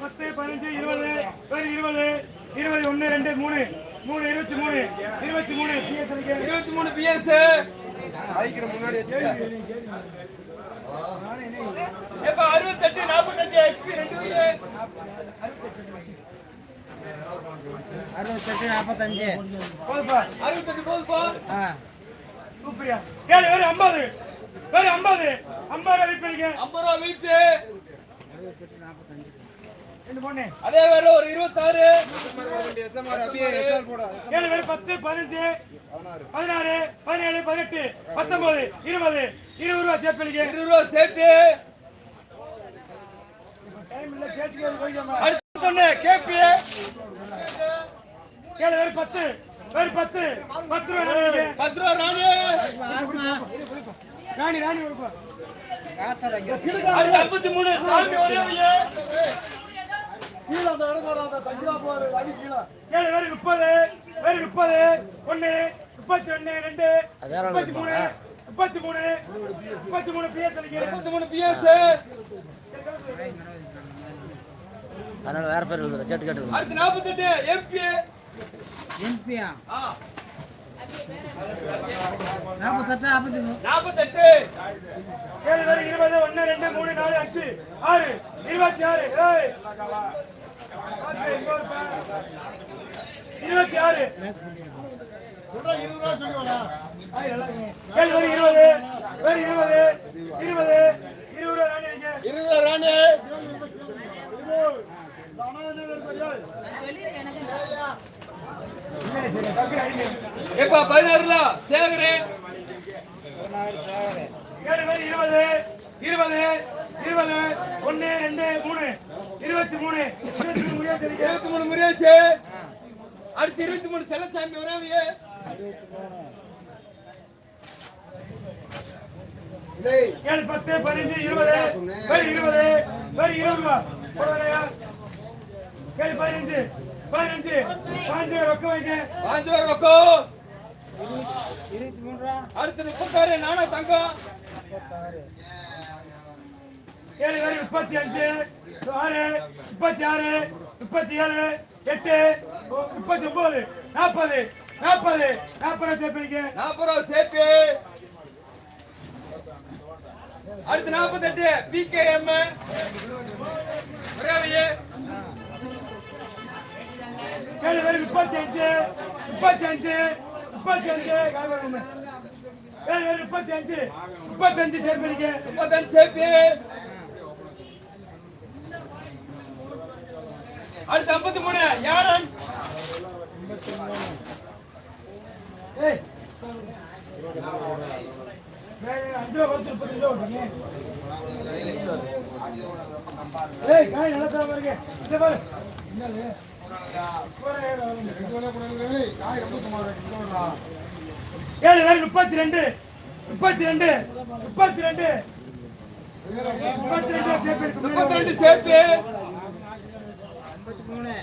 பத்து பதினஞ்சு இருபது இருபது இருபது ஒன்று ரெண்டு மூணு மூணு இருபத்தி மூணு இருபத்தி மூணு பிஎஸ்எலுக்கு இருபத்தி மூணு பிஎஸ். ஏப்பா அறுபத்தெட்டு நாற்பத்தஞ்சு எக்ஸ்பி ரெண்டு வீடு அறுபத்தெட்டு நாற்பத்தஞ்சு போதுப்பா அறுபத்தெட்டு போதுப்பா ஆ. சூப்பரியா. கேளு வேறு ஐம்பது. வேறு ஐம்பது. ஐம்பது ரூபா வெயிட் பண்ணிக்க ஐம்பது ரூபா வீட்டு ரெண்டு பொண்ணு. அதே வேற ஒரு இருபத்தாறு. ஏழு பேர் பத்து பதினஞ்சு. பதினாறு பதினேழு பதினெட்டு பத்தொன்பது இருபது. இருபது ரூபா சேர்த்து இருபது ரூபா சேர்த்து. அடுத்த ஒண்ணு கேபி. ஏழு பேர் பத்து. பேர் பத்து. பத்து ரூபா ராணி பத்து ரூபா ராணி. ராணி ராணி கொடுப்பா அடுத்து ஐம்பத்தி மூணு. சாமி ஒரே வையே. கீழே அந்த இடத்துல அந்த தஞ்சாவூர் வழி கீழே. ஏழு பேர் முப்பது. பேர் முப்பது. ஒண்ணு முப்பத்தி ஒண்ணு ரெண்டு. முப்பத்தி மூணு முப்பத்தி மூணு. முப்பத்தி மூணு பிஎஸ் முப்பத்தி மூணு பிஎஸ் அதனால வேற பேர் கேட்டு கேட்டு அடுத்து நாற்பத்தெட்டு எம்பி எம்பியா நாற்பத்தெட்டு நாற்பத்தி மூணு நாற்பத்தெட்டு ஏழு இருபது ஒண்ணு ரெண்டு மூணு நாலு அஞ்சு ஆறு இருபத்தி ஆறு இருபத்தி ஆறு இருபது இருபது இருபது இருபது இருபது ரூபா ராணி வைங்க இருபது ரூபா ராணி எப்பா பதினாறுல சேகரு? இருபது இருபது இருபது ஒண்ணு ரெண்டு மூணு இருபத்தி மூணு. இருபத்தி மூணு சரிங்க. இருபத்தி மூணு முருகேசு. அடுத்து இருபத்தி மூணு செல்லசாமி ஒரேவியே ஏழு பத்து பதினஞ்சு இருபது இருபது இருபது ஏழு பதினஞ்சு. பதினஞ்சு. ரூபா ரொக்கம் வைங்க. பாஞ்சு ரூபா ரொக்கம் இருபத்தி மூணு ரூபா அடுத்து முப்பத்தாறு நானா தங்கம். ஏழு பேர் முப்பத்தி அஞ்சு ஆறு முப்பத்தி ஆறு முப்பத்தி ஏழு எட்டு முப்பத்தி ஒன்பது நாற்பது நாற்பது நாற்பது தேப்பிங்க நாற்பது ரூபா சேர்த்து. அடுத்து நாற்பத்தெட்டு பிகேஎம் ஒரேவியே ஏழு பேர் முப்பத்தி அஞ்சு முப்பத்தி அஞ்சு முப்பத்தி அஞ்சு ஏழு பேர் முப்பத்தி அஞ்சு முப்பத்தி அஞ்சு சேர்ப்பிங்க. முப்பத்தஞ்சு சேர்த்து அடுத்து ஐம்பத்தி மூணு. யாரன்? ஏய். ஏய், அஞ்சு காய் நல்லா தான் பாருங்க இதை பாரு. என்னது? ஏழு பேர் முப்பத்தி ரெண்டு முப்பத்தி ரெண்டு முப்பத்தி ரெண்டு முப்பத்தி ரெண்டு சேர்ப்பு முப்பத்தி ரெண்டு சேர்த்து ஐம்பத்தி மூணு